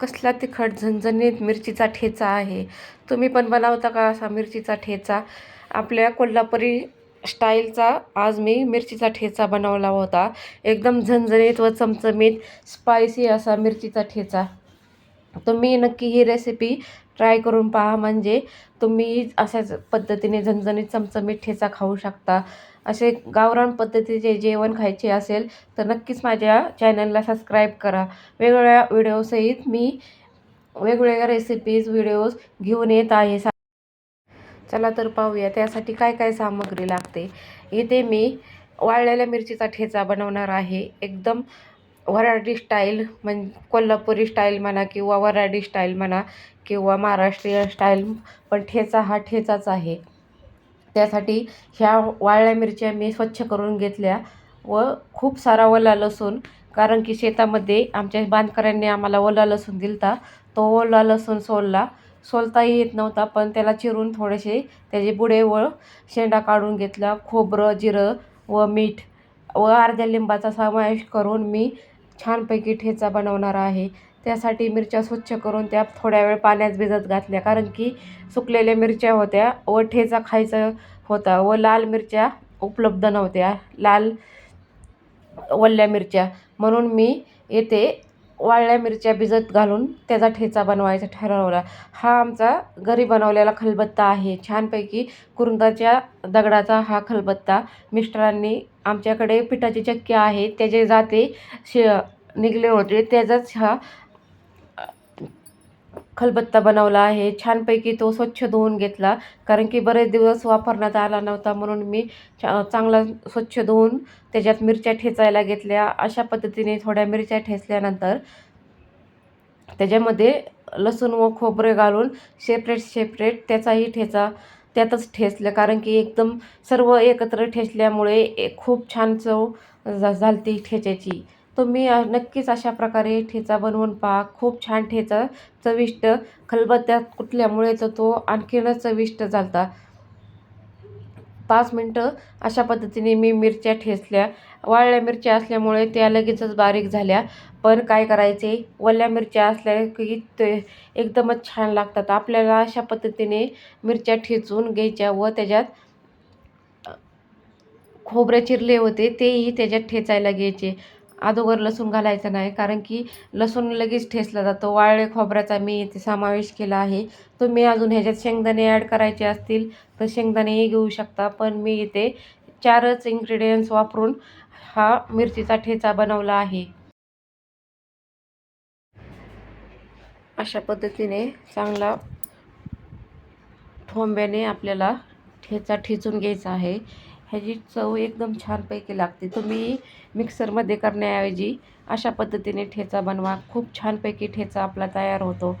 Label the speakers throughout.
Speaker 1: कसला तिखट झणझणीत मिरचीचा ठेचा आहे. तुम्ही पण बनवता का असा मिरचीचा ठेचा? आपल्या कोल्हापुरी स्टाईलचा आज मी मिरचीचा ठेचा बनवला होता. एकदम झणझणीत व चमचमीत स्पायसी असा मिरचीचा ठेचा. तुम्ही नक्की ही रेसिपी ट्राय करून पहा. म्हणजे तुम्ही अशाच पद्धतीने झणझणीत चमचमीत ठेचा खाऊ शकता. असे गावरान पद्धतीचे जेवण खायचे असेल तर नक्कीच माझ्या चॅनलला सबस्क्राईब करा. वेगवेगळ्या व्हिडिओसहित मी वेगवेगळ्या रेसिपीज व्हिडिओज घेऊन येत आहे. सा चला तर पाहूया त्यासाठी काय काय सामग्री लागते. इथे मी वाळलेल्या मिरचीचा ठेचा बनवणार आहे. एकदम वऱ्हाडी स्टाईल म्हण कोल्हापुरी स्टाईल म्हणा किंवा वऱ्हाडी स्टाईल म्हणा किंवा महाराष्ट्रीयन स्टाईल पण ठेचा हा ठेचाच आहे. त्यासाठी ह्या वाळल्या मिरच्या मी स्वच्छ करून घेतल्या व खूप सारा ओला लसूण कारण की शेतामध्ये आमच्या बांधकऱ्यांनी आम्हाला ओला लसूण दिलता. तो ओला लसूण सोलला. सोलताही येत नव्हता पण त्याला चिरून थोडेसे त्याचे बुडे व शेंडा काढून घेतला. खोबरं जिरं व मीठ व अर्ध्या लिंबाचा समावेश करून मी छानपैकी ठेचा बनवणार आहे. त्यासाठी मिरच्या स्वच्छ करून त्या थोड्या वेळ पाण्यात भिजत घातल्या. कारण की सुकलेल्या मिरच्या होत्या व ठेचा खायचा होता व लाल मिरच्या उपलब्ध नव्हत्या. लाल वल्ल्या मिरच्या. म्हणून मी येथे वाळल्या मिरच्या भिजत घालून त्याचा ठेचा बनवायचा ठरवला. हा आमचा घरी बनवलेला खलबत्ता आहे. छानपैकी कुरुंदाच्या दगडाचा हा खलबत्ता मिस्टरांनी आमच्याकडे पिठाची चक्की आहे. त्याचे जाते शे निघले होते. त्याचाच हा खलबत्ता बनवला आहे. छानपैकी तो स्वच्छ धुवून घेतला. कारण की बरेच दिवस वापरण्यात आला नव्हता म्हणून मी छा चांगला स्वच्छ धुवून त्याच्यात मिरच्या ठेचायला घेतल्या. अशा पद्धतीने थोड्या मिरच्या ठेचल्यानंतर त्याच्यामध्ये लसूण व खोबरे घालून सेपरेट सेपरेट त्याचाही ठेचा त्यातच ठेचलं. कारण की एकदम सर्व एकत्र ठेचल्यामुळे ए खूप छान चव झालती ठेच्याची. तुम्ही नक्कीच अशा प्रकारे ठेचा बनवून पहा. खूप छान ठेचा चविष्ट. खलबत्त्यात कुटल्यामुळे तर तो आणखीनच चविष्ट झालता. पाच मिनटं अशा पद्धतीने मी मिरच्या ठेचल्या. वाळल्या मिरच्या असल्यामुळे त्या लगेचच बारीक झाल्या. पण काय करायचे? वल्ल्या मिरच्या असल्या की ते एकदमच छान लागतात. आपल्याला अशा पद्धतीने मिरच्या ठेचून घ्यायच्या व त्याच्यात खोबरे चिरले होते तेही त्याच्यात ठेचायला घ्यायचे. अगोदर लसूण घालायचं नाही कारण की लसूण लगेच ठेचला जातो. वाळले खोबऱ्याचा मी इथे समावेश केला आहे. तुम्ही अजून ह्याच्यात शेंगदाणे ॲड करायचे असतील तर शेंगदाणेही घेऊ शकता. पण मी इथे चारच इन्ग्रेडियंट्स वापरून हा मिरचीचा ठेचा बनवला आहे. अशा पद्धतीने चांगला ठोंब्याने आपल्याला ठेचा ठेचून घ्यायचा आहे. ह्याची चव एकदम छानपैकी लागते. तुम्ही मिक्सरमध्ये करण्याऐवजी अशा पद्धतीने ठेचा बनवा. खूप छानपैकी ठेचा आपला तयार होतो.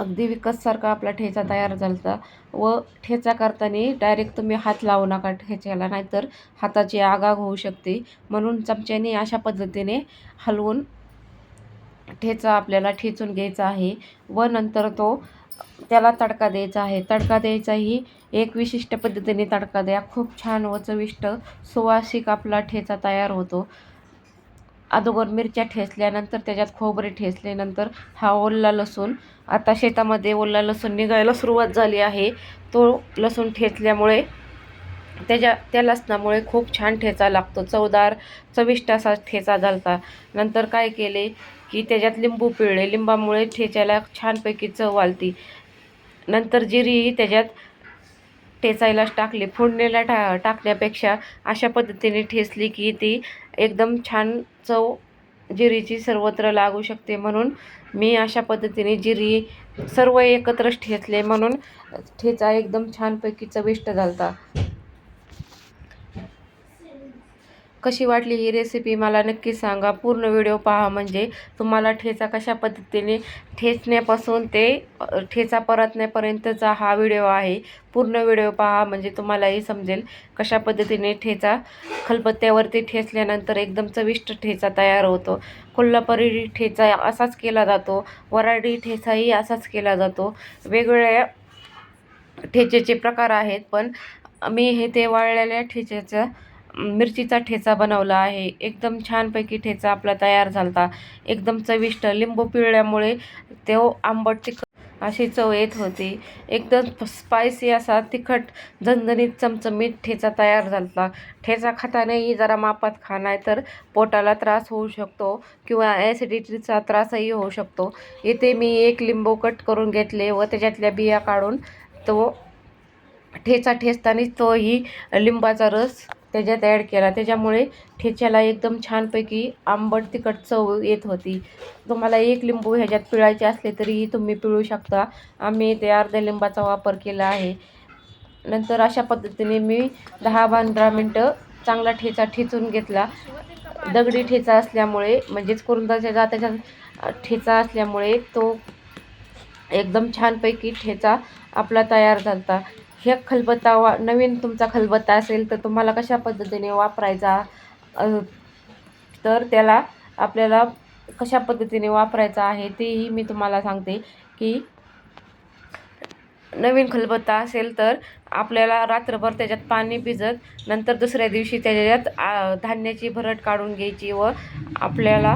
Speaker 1: अगदी विकतसारखा आपला ठेचा तयार झाला व ठेचा करताना डायरेक्ट तुम्ही हात लावू नका ठेच्याला नाहीतर हाताची आगाग होऊ शकते. म्हणून चमच्याने अशा पद्धतीने हलवून ठेचा आपल्याला ठेचून घ्यायचा आहे. व नंतर तो त्याला तडका द्यायचा आहे. तडका द्यायचाही एक विशिष्ट पद्धतीने तडका द्या. खूप छान व चविष्ट सुवासिक आपला ठेचा तयार होतो. अगोदर मिरच्या ठेचल्यानंतर त्याच्यात खोबरे ठेचल्यानंतर हा ओला लसूण. आता शेतामध्ये ओला लसूण निघायला सुरुवात झाली आहे. तो लसूण ठेचल्यामुळे त्याच्या त्या लसणामुळे खूप छान ठेचा लागतो. चवदार चविष्ट असा ठेचा झालता. नंतर काय केले की त्याच्यात लिंबू पिळले. लिंबामुळे ठेचायला छानपैकी चव आलती. नंतर जिरीही त्याच्यात ठेचायलाच टाकली. फोडणीला टा टाकण्यापेक्षा अशा पद्धतीने ठेचली की ती एकदम छान चव जिरीची सर्वत्र लागू शकते म्हणून मी अशा पद्धतीने जिरी सर्व एकत्रच ठेचले म्हणून ठेचा एकदम छानपैकी चविष्ट झालता. कशी वाटली ही रेसिपी मला नक्की सांगा. पूर्ण व्हिडिओ पहा म्हणजे तुम्हाला ठेचा कशा पद्धतीने ठेचण्यापासून ते ठेचा परतण्यापर्यंतचा हा व्हिडिओ आहे. पूर्ण व्हिडिओ पहा म्हणजे तुम्हालाही समजेल कशा पद्धतीने ठेचा खलबत्त्यावरती ठेचल्यानंतर एकदम चविष्ट ठेचा तयार होतो. कोल्हापुरी ठेचा असाच केला जातो. वराडी ठेचाही असाच केला जातो. वेगवेगळ्या ठेचेचे प्रकार आहेत पण मी हे ते वाळलेल्या ठेच्याचं मिरचीचा ठेचा बनवला आहे. एकदम छानपैकी ठेचा आपला तयार झाला एकदम चविष्ट लिंबू पिळल्यामुळे तो आंबट तिखट अशी चव येत होती. एकदम स्पायसी असा तिखट झणझणीत चमचमीत ठेचा तयार झाला ठेचा खातानाही जरा मापात खा नाही तर पोटाला त्रास होऊ शकतो किंवा ॲसिडिटीचा त्रासही होऊ शकतो. इथे मी एक लिंबू कट करून घेतले व त्याच्यातल्या बिया काढून तो ठेचा ठेचतानाच तोही लिंबाचा रस त्याच्यात ॲड केला. त्याच्यामुळे ठेच्याला एकदम छानपैकी आंबट तिखट चव येत होती. तुम्हाला एक लिंबू ह्याच्यात पिळायचे असले तरीही तुम्ही पिळू शकता. आम्ही ते अर्ध्या लिंबाचा वापर केला आहे. नंतर अशा पद्धतीने मी दहा पंधरा मिनटं चांगला ठेचा ठेचून घेतला. दगडी ठेचा असल्यामुळे म्हणजेच कुरुंदाच्या जात्याचा ठेचा असल्यामुळे तो एकदम छानपैकी ठेचा आपला तयार झाला हे खलबत्ता वा नवीन तुमचा खलबत्ता असेल तर तुम्हाला कशा पद्धतीने वापरायचा? तर त्याला आपल्याला कशा पद्धतीने वापरायचा आहे तेही मी तुम्हाला सांगते की नवीन खलबत्ता असेल तर आपल्याला रात्रभर त्याच्यात पाणी भिजत नंतर दुसऱ्या दिवशी त्याच्यात धान्याची भरट काढून घ्यायची व आपल्याला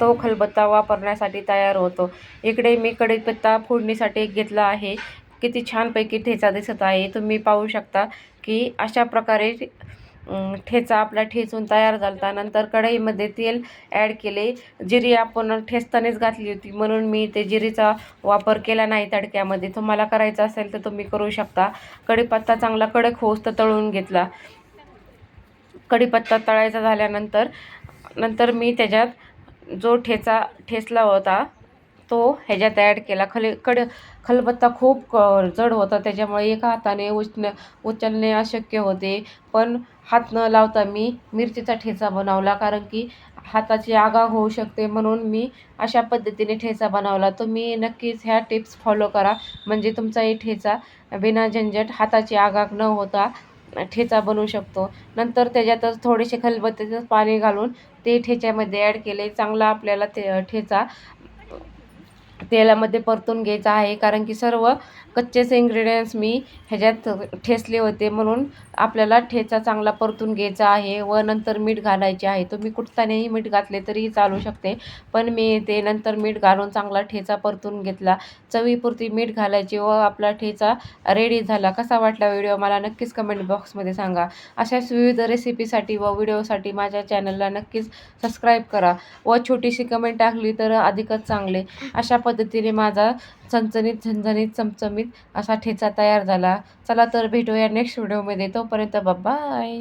Speaker 1: तो खलबत्ता वापरण्यासाठी तयार होतो. इकडे मी कढीपत्ता फोडणीसाठी घेतला आहे. किती छानपैकी ठेचा दिसत आहे. तुम्ही पाहू शकता की अशा प्रकारे ठेचा आपला ठेचून तयार झाला नंतर कढईमध्ये तेल ॲड केले. जिरी आपण ठेचतानेच घातली होती. म्हणून मी ते जिरीचा वापर केला नाही तडक्यामध्ये. तुम्हाला करायचा असेल तर तुम्ही करू शकता. कढीपत्ता चांगला कडक होऊस तर तळून घेतला. कढीपत्ता तळायचा झाल्यानंतर नंतर मी त्याच्यात जो ठेचा ठेचला होता तो ह्याच्यात ॲड केला. खले कड खलबत्ता खूप क जड होता. त्याच्यामुळे एका हाताने उचन उचलणे अशक्य होते. पण हात न लावता मी मिरचीचा ठेचा बनवला. कारण की हाताची आगाग होऊ शकते म्हणून मी अशा पद्धतीने ठेचा बनवला. तुम्ही नक्कीच ह्या टिप्स फॉलो करा. म्हणजे तुमचाही ठेचा बिना झंझट हाताची आगाग न होता ठेचा बनवू शकतो. नंतर त्याच्यातच थोडेसे खलबत्त्याचं पाणी घालून ते ठेच्यामध्ये ॲड केले. चांगला आपल्याला ते ठेचा तेलामध्ये परतून घ्यायचा आहे. कारण की सर्व कच्चेच इन्ग्रेडियंट्स मी ह्याच्यात ठेचले होते. म्हणून आपल्याला ठेचा चांगला परतून घ्यायचा आहे व नंतर मीठ घालायचे आहे. तुम्ही कुठतानेही मीठ घातले तरीही चालू शकते. पण मी ते नंतर मीठ घालून चांगला ठेचा परतून घेतला. चवीपुरती मीठ घालायची व आपला ठेचा रेडी झाला. कसा वाटला व्हिडिओ मला नक्कीच कमेंट बॉक्समध्ये सांगा. अशाच विविध रेसिपीसाठी व व्हिडिओसाठी माझ्या चॅनलला नक्कीच सबस्क्राईब करा. व छोटीशी कमेंट टाकली तर अधिकच चांगले. अशा पद्धतीने माझा चणचणीत झणझणीत चमचमीत असा ठेचा तयार झाला. चला तर भेटूया नेक्स्ट व्हिडिओमध्ये तोपर्यंत बाय